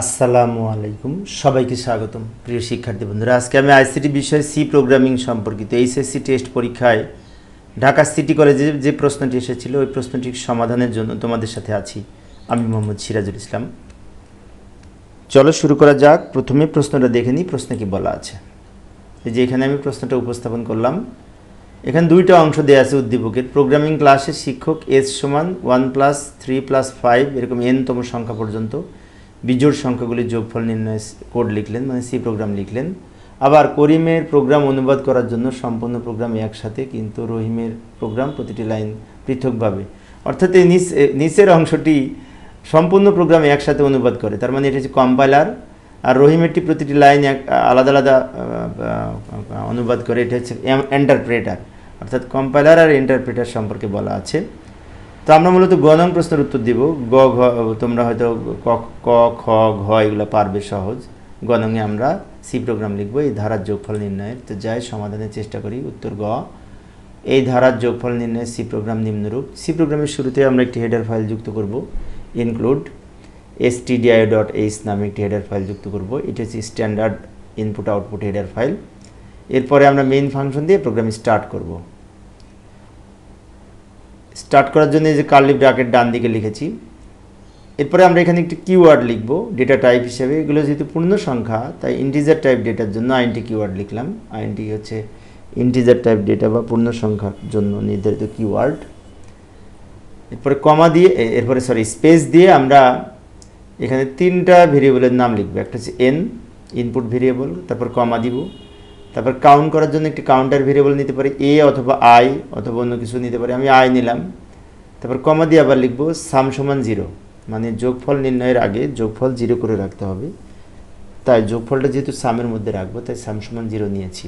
আসসালামু আলাইকুম। সবাইকে স্বাগতম। প্রিয় শিক্ষার্থী বন্ধুরা, আজকে আমি আইসিটি বিষয়ে সি প্রোগ্রামিং সম্পর্কিত এইচএসসি টেস্ট পরীক্ষায় ঢাকা সিটি কলেজে যে প্রশ্নটি এসেছিল, ওই প্রশ্নটির সমাধানের জন্য তোমাদের সাথে আছি আমি মোহাম্মদ সিরাজুল ইসলাম। চলো শুরু করা যাক। প্রথমে প্রশ্নটা দেখে নিই, প্রশ্নে কি বলা আছে। যে এখানে আমি প্রশ্নটা উপস্থাপন করলাম। এখানে দুইটা অংশ দেওয়া আছে উদ্দীপকের। প্রোগ্রামিং ক্লাসে শিক্ষক এস সমান one plus three plus five এরকম এনতম সংখ্যা পর্যন্ত। বিজোড় সংখ্যাগুলির যোগফল নির্ণয় কোড লিখলেন মানে সি প্রোগ্রাম লিখলেন। আবার করিমের প্রোগ্রাম অনুবাদ করার জন্য সম্পূর্ণ প্রোগ্রাম একসাথে, কিন্তু রহিমের প্রোগ্রাম প্রতিটি লাইন পৃথকভাবে। অর্থাৎ এই নিচের অংশটি সম্পূর্ণ প্রোগ্রাম একসাথে অনুবাদ করে। তার মানে এটা হচ্ছে কম্পাইলার আর রহিমেরটি প্রতিটি লাইন এক আলাদা আলাদা অনুবাদ করে। এটা হচ্ছে এন্টারপ্রেটার অর্থাৎ কম্পাইলার আর এন্টারপ্রেটার সম্পর্কে বলা আছে। তো আমরা মূলত গ প্রশ্নের উত্তর দিব। গ, ঘ, তোমরা হয়তো ক ক, খ, ঘ এগুলো পারবে সহজ। গ নংয়ে আমরা সি প্রোগ্রাম লিখব, এই ধারার যোগফল নির্ণয়ের। তো যাই, সমাধানের চেষ্টা করি। উত্তর গ। এই ধারার যোগফল নির্ণয়ের সি প্রোগ্রাম নিম্নরূপ। সি প্রোগ্রামের শুরুতে আমরা একটি হেডার ফাইল যুক্ত করব। ইনক্লুড এসটিডিআই ডট এইচ নামে একটি হেডার ফাইল যুক্ত করব। এটা হচ্ছে standard input output header file এরপরে আমরা মেইন ফাংশন দিয়ে প্রোগ্রাম স্টার্ট করব। স্টার্ট করার জন্য যে কার্লি ব্র্যাকেট ডান দিকে লিখেছি। এরপরে আমরা এখানে একটি কিওয়ার্ড লিখব ডেটা টাইপ হিসেবে। এগুলো যেহেতু পূর্ণ সংখ্যা, তাই ইন্টিজার টাইপ ডেটার জন্য আইনটি কিওয়ার্ড লিখলাম। আইনটি হচ্ছে ইন্টিজার টাইপ ডেটা বা পূর্ণ সংখ্যার জন্য নির্ধারিত কিওয়ার্ড এরপরে কমা দিয়ে এরপরে সরি স্পেস দিয়ে আমরা এখানে তিনটা ভেরিয়েবলের নাম লিখব। একটা হচ্ছে এন ইনপুট ভেরিয়েবল তারপর কমা দিব। তারপর কাউন্ট করার জন্য একটি কাউন্টার ভেরিয়েবল নিতে পারি এ অথবা আই অথবা অন্য কিছু নিতে পারি। আমি আই নিলাম। তারপর কমা দিয়ে আবার লিখব সাম সমান জিরো মানে যোগফল নির্ণয়ের আগে যোগফল জিরো করে রাখতে হবে। তাই যোগফলটা যেহেতু সামের মধ্যে রাখব, তাই সাম সমান জিরো নিয়েছি।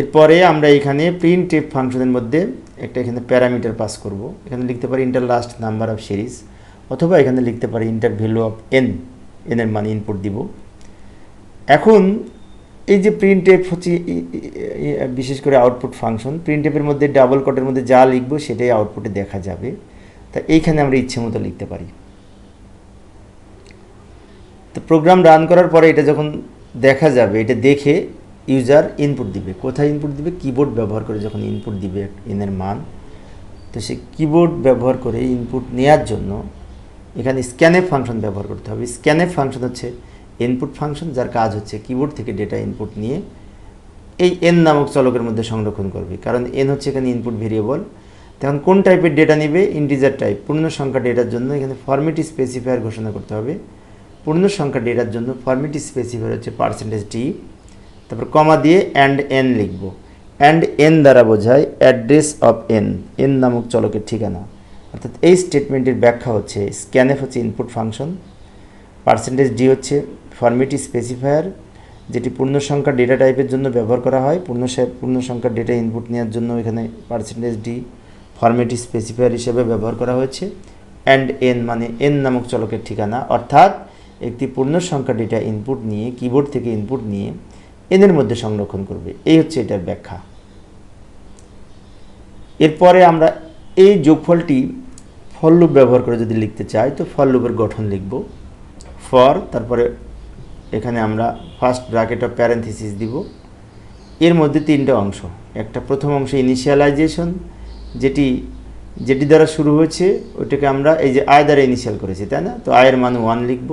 এরপরে আমরা এখানে প্রিন্ট টেপ ফাংশনের মধ্যে একটা এখানে প্যারামিটার পাস করব। এখানে লিখতে পারি enter last number of series অথবা এখানে লিখতে পারি ইন্টার ভ্যালু অফ এন এনের মান ইনপুট দিব। এখন এই যে প্রিন্ট টেপ হচ্ছে বিশেষ করে আউটপুট ফাংশন প্রিন্ট টেপের মধ্যে ডাবল কটের মধ্যে যা লিখব সেটাই আউটপুটে দেখা যাবে। তা এইখানে আমরা ইচ্ছে মতো লিখতে পারি। তো প্রোগ্রাম রান করার পরে এটা যখন দেখা যাবে, এটা দেখে ইউজার ইনপুট দিবে। কোথায় ইনপুট দিবে? কিবোর্ড ব্যবহার করে যখন ইনপুট দিবে এনের মান। তো সে কিবোর্ড ব্যবহার করে ইনপুট নেওয়ার জন্য এখানে স্ক্যানএফ ফাংশন ব্যবহার করতে হবে। স্ক্যানএফ ফাংশন হচ্ছে ইনপুট ফাংশন যার কাজ হচ্ছে কিবোর্ড থেকে ডেটা ইনপুট নিয়ে এই এন নামক চলকের মধ্যে সংরক্ষণ করবে। কারণ এন হচ্ছে এখানে ইনপুট ভেরিয়েবল তখন কোন টাইপের ডেটা নেবে? ইন্টিজার টাইপ পূর্ণ সংখ্যা ডেটার জন্য এখানে ফরমেটি স্পেসিফায়ার ঘোষণা করতে হবে। পূর্ণ সংখ্যা ডেটার জন্য ফরমেটি স্পেসিফায়ার হচ্ছে পার্সেন্টেজ ডি তারপর কমা দিয়ে অ্যান্ড এন লিখব। অ্যান্ড এন দ্বারা বোঝায় অ্যাড্রেস অফ এন এন নামক চলকের ঠিকানা। অর্থাৎ এই স্টেটমেন্টের ব্যাখ্যা হচ্ছে স্ক্যানএফ হচ্ছে ইনপুট ফাংশন পার্সেন্টেজ ডি হচ্ছে ফরমেটি স্পেসিফায়ার যেটি পূর্ণ সংখ্যা ডেটা টাইপের জন্য ব্যবহার করা হয়। পূর্ণ সা- পূর্ণ সংখ্যা ডেটা ইনপুট নেওয়ার জন্য এখানে পার্সেন্টেজ ডি ফরমেটি স্পেসিফায়ার হিসেবে ব্যবহার করা হয়েছে। অ্যান্ড এন মানে এন নামক চলকের ঠিকানা। অর্থাৎ একটি পূর্ণ সংখ্যা ডেটা ইনপুট নিয়ে কিবোর্ড থেকে ইনপুট নিয়ে এনের মধ্যে সংরক্ষণ করবে। এই হচ্ছে এটার ব্যাখ্যা। এরপরে আমরা এই যোগফলটি ফল লুপ ব্যবহার করে যদি লিখতে চাই, তো ফল লুপের গঠন লিখব। ফর তারপরে এখানে আমরা ফার্স্ট ব্র্যাকেট অফ প্যারেন্থিসিস দিব। এর মধ্যে তিনটা অংশ। একটা প্রথম অংশ ইনিশিয়ালাইজেশন যেটি যেটি দ্বারা শুরু হয়েছে, ওইটাকে আমরা এই যে আয় দ্বারা ইনিশিয়াল করেছি, তাই না? তো আয়ের মান ওয়ান লিখব।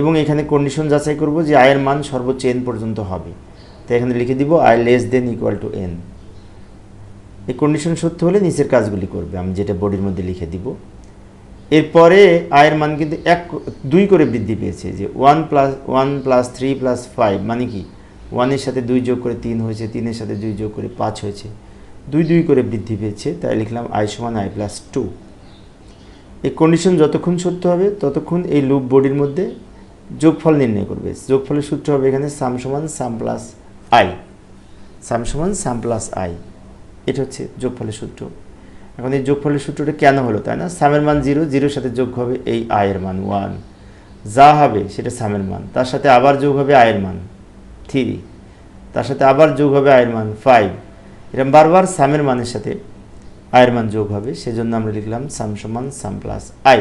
এবং এখানে কন্ডিশন যাচাই করব যে আয়ের মান সর্বোচ্চ এন পর্যন্ত হবে। তাই এখানে লিখে দিব I less than equal to N এই কন্ডিশন সত্য হলে নিচের কাজগুলি করবে। আমি যেটা বডির মধ্যে লিখে দিব। এরপরে আয়ের মান কিন্তু এক, দুই করে বৃদ্ধি পেয়েছে, যে one plus one plus three plus five মানে কি? ওয়ানের সাথে দুই যোগ করে তিন হয়েছে তিনের সাথে দুই যোগ করে পাঁচ হয়েছে। দুই দুই করে বৃদ্ধি পেয়েছে, তাই লিখলাম আই সমান আই প্লাস টু এই কন্ডিশন যতক্ষণ সত্য হবে, ততক্ষণ এই লুপ বডির মধ্যে যোগফল নির্ণয় করবে। যোগফলের সূত্র হবে এখানে সাম সমান সাম প্লাস আই সাম সমান সাম প্লাস আই এটা হচ্ছে যোগফলের সূত্র। এখন এই যোগফলের সূত্রটা কেন হলো, তাই না? সামের মান জিরো, জিরোর সাথে যোগ হবে এই আয়ের মান ওয়ান। যা হবে সেটা সামের মান, তার সাথে আবার যোগ হবে আয়ের মান থ্রি। তার সাথে আবার যোগ হবে আয়ের মান ফাইভ। এরকম বারবার সামের মানের সাথে আয়ের মান যোগ হবে, সেজন্য আমরা লিখলাম সাম সমান সাম প্লাস আই।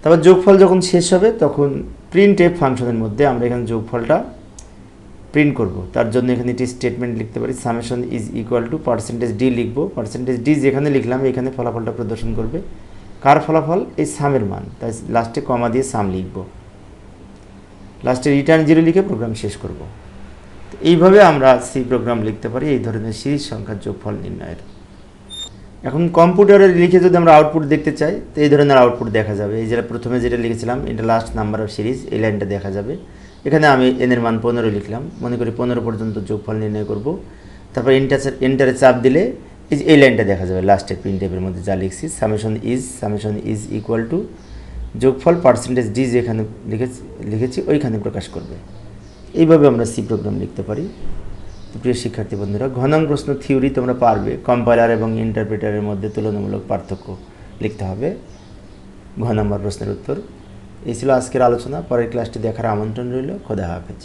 তারপর যোগফল যখন শেষ হবে, তখন প্রিন্ট এফ ফাংশনের মধ্যে আমরা এখানে যোগফলটা প্রিন্ট করব। তার জন্য এখানে একটি স্টেটমেন্ট লিখতে পারি summation is equal to percentage D লিখব। পার্সেন্টেজ ডি যেখানে লিখলাম, এখানে ফলাফলটা প্রদর্শন করবে। কার ফলাফল? এই সামের মান। তাই লাস্টে কমা দিয়ে সাম লিখব। লাস্টে রিটার্ন জিরো লিখে প্রোগ্রাম শেষ করব। এইভাবে আমরা সি প্রোগ্রাম লিখতে পারি, এই ধরনের সিরিজ সংখ্যার যোগফল নির্ণয়ের। এখন কম্পিউটারে লিখে যদি আমরা আউটপুট দেখতে চাই, তো এই ধরনের আউটপুট দেখা যাবে। এই যেটা প্রথমে যেটা লিখেছিলাম, এটা লাস্ট নাম্বার অফ সিরিজ এই লাইনটা দেখা যাবে। এখানে আমি এনের মান পনেরো লিখলাম। মনে করি পনেরো পর্যন্ত যোগফল নির্ণয় করব। তারপর এন্টার এন্টারে চাপ দিলে এই যে এই লাইনটা দেখা যাবে লাস্টের প্রিন্ট টেপের মধ্যে যা লিখছি summation is summation is equal to যোগফল পার্সেন্টেজ ডি যেখানে লিখেছি লিখেছি, ওইখানে প্রকাশ করবে। এইভাবে আমরা সি প্রোগ্রাম লিখতে পারি। প্রিয় শিক্ষার্থী বন্ধুরা, ঘনং প্রশ্ন থিওরি তোমরা পারবে। কম্পাইলার এবং ইন্টারপ্রেটারের মধ্যে তুলনামূলক পার্থক্য লিখতে হবে। ঘ নম্বর প্রশ্নের উত্তর। এই ছিল আজকের আলোচনা। পরের ক্লাসটি দেখার আমন্ত্রণ রইল। খোদা হাফেজ।